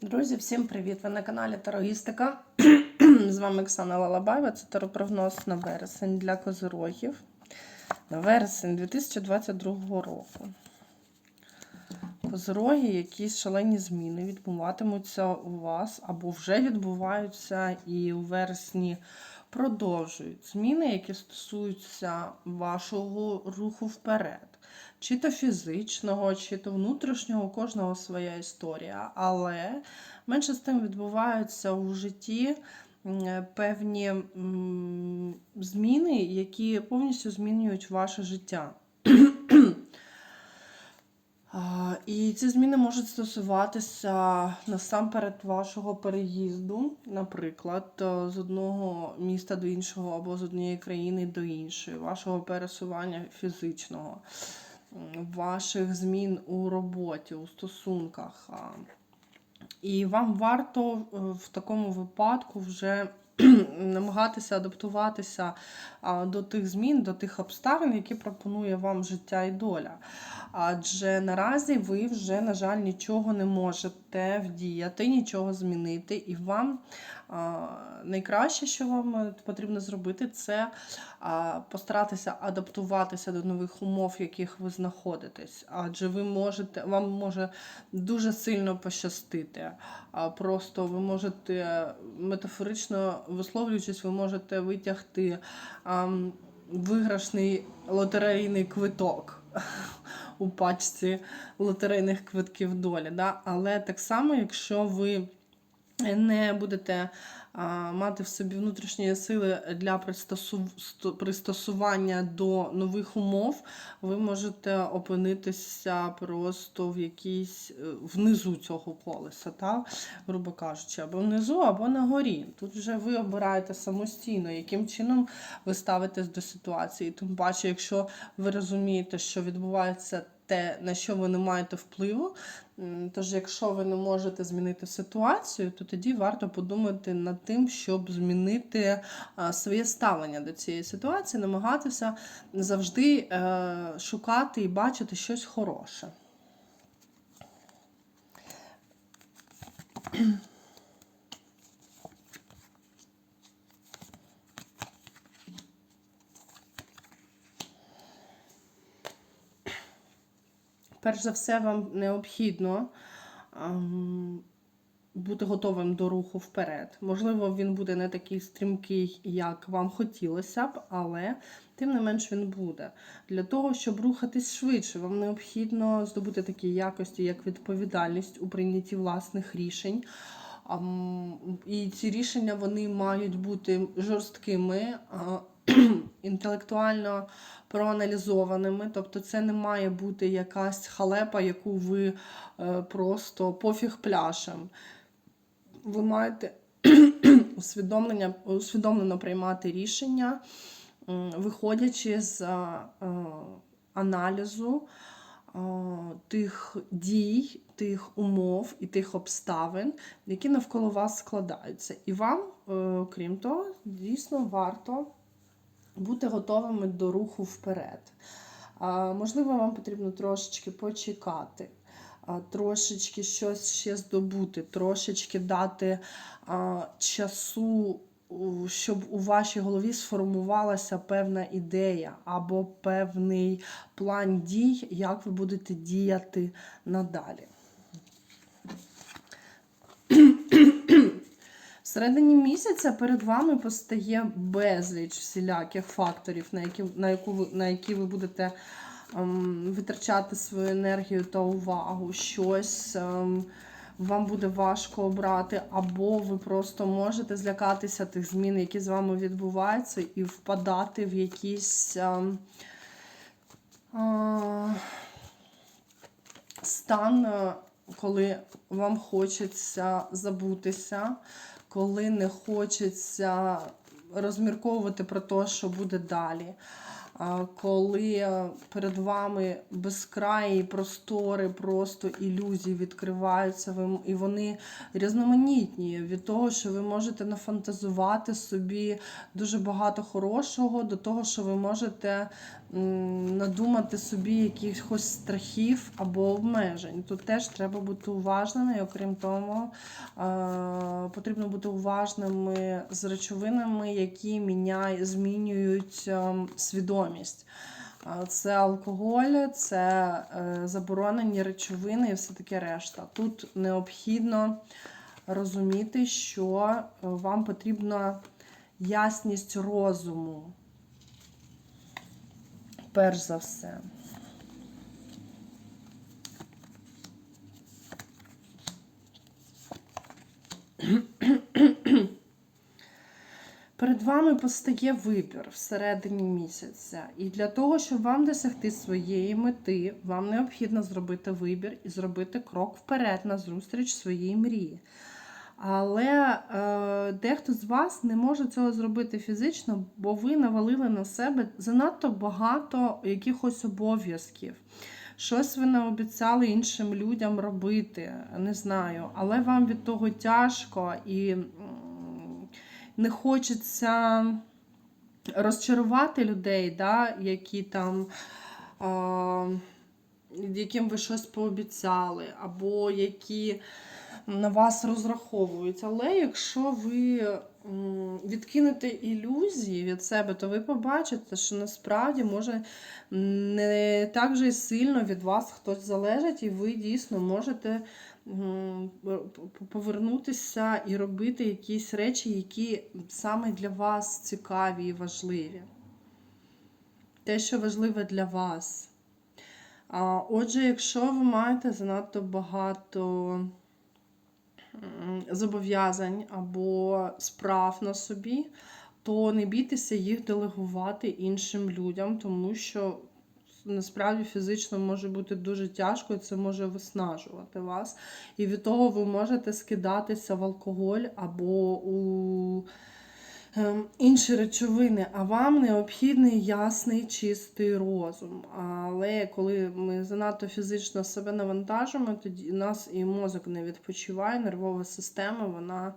Друзі, всім привіт! Ви на каналі Тарогістика. З вами Оксана Лалабаєва. Це теропрогноз на вересень для козирогів. На вересень 2022 року. Козироги, якісь шалені зміни відбуватимуться у вас або вже відбуваються, і у вересні продовжують зміни, які стосуються вашого руху вперед. Чи то фізичного, чи то внутрішнього, у кожного своя історія. Але менше з тим відбуваються у житті певні зміни, які повністю змінюють ваше життя. І ці зміни можуть стосуватися насамперед вашого переїзду, наприклад, е, з одного міста до іншого або з однієї країни до іншої, вашого пересування фізичного, ваших змін у роботі, у стосунках. І вам варто е, в такому випадку вже намагатися адаптуватися до тих змін, до тих обставин, які пропонує вам життя і доля. Адже наразі ви вже, на жаль, нічого не можете вдіяти, нічого змінити, і вам найкраще, що вам е, потрібно зробити, це постаратися адаптуватися до нових умов, в яких ви знаходитесь. Адже ви можете, вам може дуже сильно пощастити. Просто ви можете метафорично висловлюючись, ви можете витягти виграшний лотерейний квиток у пачці лотерейних квитків долі. Да? Але так само, якщо ви не будете мати в собі внутрішні сили для пристосу- пристосування до нових умов, ви можете опинитися просто в якійсь е, внизу цього колеса, так? грубо кажучи, або внизу, або на горі. Тут вже ви обираєте самостійно, яким чином ви ставитесь до ситуації. Тим паче, якщо ви розумієте, що відбувається те, на що ви не маєте впливу. Тож, якщо ви не можете змінити ситуацію, то тоді варто подумати над тим, щоб змінити своє ставлення до цієї ситуації, намагатися завжди е, шукати і бачити щось хороше. Перш за все, вам необхідно бути готовим до руху вперед. Можливо, він буде не такий стрімкий, як вам хотілося б, але тим не менш він буде. Для того, щоб рухатись швидше, вам необхідно здобути такі якості, як відповідальність у прийнятті власних рішень. І ці рішення вони мають бути жорсткими, інтелектуально проаналізованими. Тобто це не має бути якась халепа, яку ви е, просто пофіг пляшем. Ви маєте усвідомлення, усвідомлено приймати рішення, виходячи з е, аналізу е, тих дій, тих умов і тих обставин, які навколо вас складаються. І вам, крім того, дійсно варто бути готовими до руху вперед. Можливо, вам потрібно трошечки почекати, трошечки щось ще здобути, трошечки дати часу, щоб у вашій голові сформувалася певна ідея або певний план дій, як ви будете діяти надалі. Всередині місяця перед вами постає безліч всіляких факторів, на які, на яку ви, на які ви будете ем, витрачати свою енергію та увагу. Щось ем, вам буде важко обрати, або ви просто можете злякатися тих змін, які з вами відбуваються, і впадати в якісь. Ем, а, стан, е, коли вам хочеться забутися, коли не хочеться розмірковувати про те, що буде далі. Коли перед вами безкраї простори, просто ілюзії відкриваються, і вони різноманітні від того, що ви можете нафантазувати собі дуже багато хорошого, до того, що ви можете надумати собі якихось страхів або обмежень. Тут теж треба бути уважними, і окрім того, потрібно бути уважними з речовинами, які міняють, змінюють ем, свідомість. Це алкоголь, це е, заборонені речовини і все таке решта. Тут необхідно розуміти, що е, вам потрібна ясність розуму. Перш за все. Перед вами постає вибір всередині місяця. І для того, щоб вам досягти своєї мети, вам необхідно зробити вибір і зробити крок вперед на зустріч своїй мрії. Але е, дехто з вас не може цього зробити фізично, бо ви навалили на себе занадто багато якихось обов'язків. Щось ви наобіцяли іншим людям робити, не знаю, але вам від того тяжко і не хочеться розчарувати людей, да, які там. Е, яким ви щось пообіцяли, або які на вас розраховують. Але якщо ви відкинете ілюзії від себе, то ви побачите, що насправді може не так же сильно від вас хтось залежить, і ви дійсно можете повернутися і робити якісь речі, які саме для вас цікаві і важливі. Те, що важливе для вас. Отже, якщо ви маєте занадто багато зобов'язань або справ на собі, то не бійтеся їх делегувати іншим людям, тому що насправді фізично може бути дуже тяжко, і це може виснажувати вас. І від того ви можете скидатися в алкоголь або у ем, інші речовини, а вам необхідний ясний чистий розум. Але коли ми занадто фізично себе навантажуємо, тоді нас і мозок не відпочиває, нервова система, вона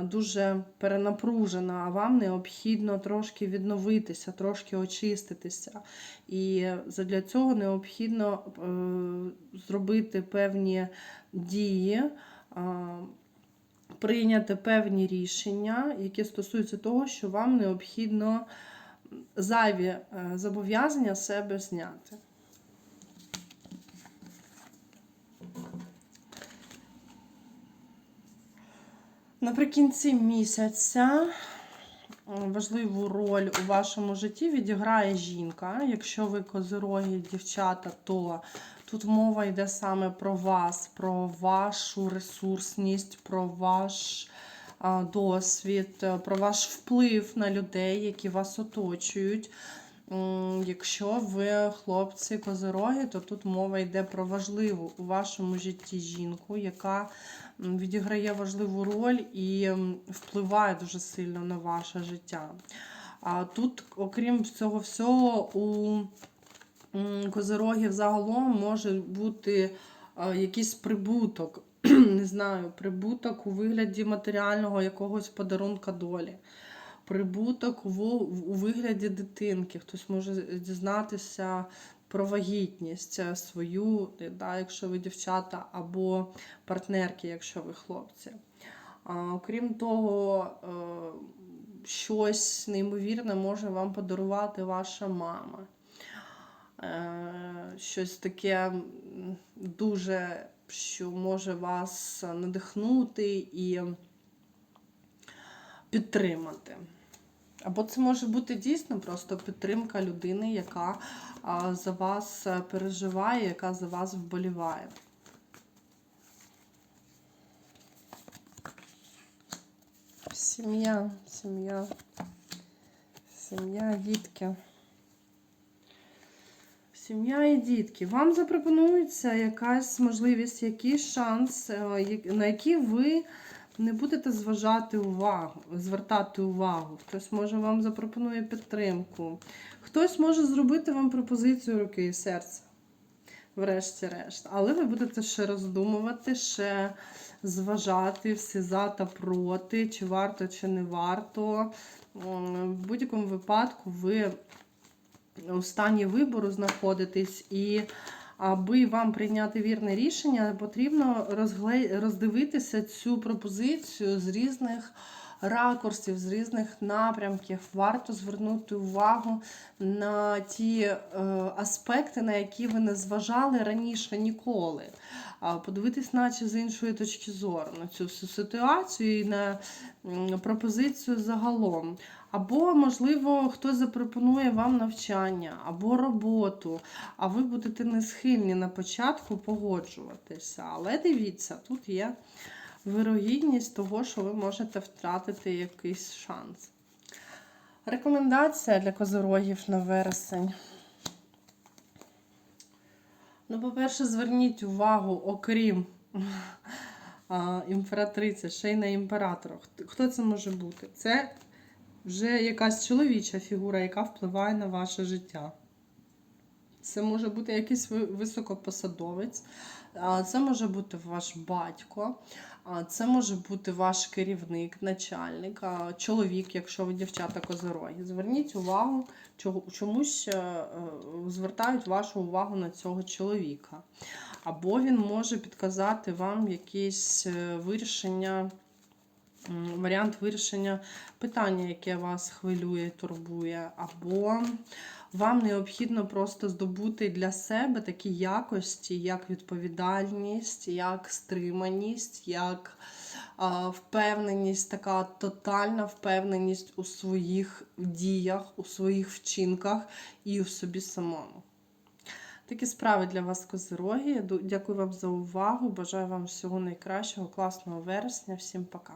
дуже перенапружена, а вам необхідно трошки відновитися, трошки очиститися. І для цього необхідно е, зробити певні дії. е, прийняти певні рішення, які стосуються того, що вам необхідно зайві е, зобов'язання себе зняти. Наприкінці місяця важливу роль у вашому житті відіграє жінка. Якщо ви козироги, дівчата, то тут мова йде саме про вас, про вашу ресурсність, про ваш досвід, про ваш вплив на людей, які вас оточують. Якщо ви хлопці козироги, то тут мова йде про важливу у вашому житті жінку, яка відіграє важливу роль і впливає дуже сильно на ваше життя. А тут, окрім цього всього, у м, козирогів загалом може бути е, якийсь прибуток. Не знаю, прибуток у вигляді матеріального якогось подарунка долі. Прибуток у, вигляді дитинки. Хтось може дізнатися про вагітність е, свою, е, да, якщо ви дівчата, або партнерки, якщо ви хлопці. А, окрім того, е, щось неймовірне може вам подарувати ваша мама. Щось таке дуже, що може вас надихнути і підтримати. Або це може бути дійсно просто підтримка людини, яка за вас е, переживає, яка за вас вболіває. Сім'я, сім'я, сім'я, дітки. Сім'я і дітки. Вам запропонується якась можливість, якийсь шанс, е, на який ви не будете зважати увагу, звертати увагу. Хтось може вам запропонує підтримку. Хтось може зробити вам пропозицію руки і серця. Врешті-решт. Але ви будете ще роздумувати, ще зважати всі за та проти, чи варто, чи не варто. В будь-якому випадку ви у стані вибору знаходитесь, і аби вам прийняти вірне рішення, потрібно роздивитися цю пропозицію з різних ракурсів, з різних напрямків. Варто звернути увагу на ті е, аспекти, на які ви не зважали раніше ніколи. Подивитись, наче з іншої точки зору на цю всю ситуацію і на пропозицію загалом. Або, можливо, хтось запропонує вам навчання, або роботу, а ви будете не схильні на початку погоджуватися. Але дивіться, тут є вирогідність того, що ви можете втратити якийсь шанс. Рекомендація для козорогів на вересень. Ну, по-перше, зверніть увагу, окрім імператриці, ще й на імператора. Хто це може бути? Це вже якась чоловіча фігура, яка впливає на ваше життя. Це може бути якийсь високопосадовець, це може бути ваш батько, це може бути ваш керівник, начальник, чоловік, якщо ви дівчата козороги. Зверніть увагу, чомусь е, е, звертають вашу увагу на цього чоловіка. Або він може підказати вам якесь е, вирішення. Варіант вирішення питання, яке вас хвилює, турбує, або вам необхідно просто здобути для себе такі якості, як відповідальність, як стриманість, як впевненість, така тотальна впевненість у своїх діях, у своїх вчинках і у собі самому. Такі справи для вас, козироги. Дякую вам за увагу. Бажаю вам всього найкращого, класного вересня. Всім пока.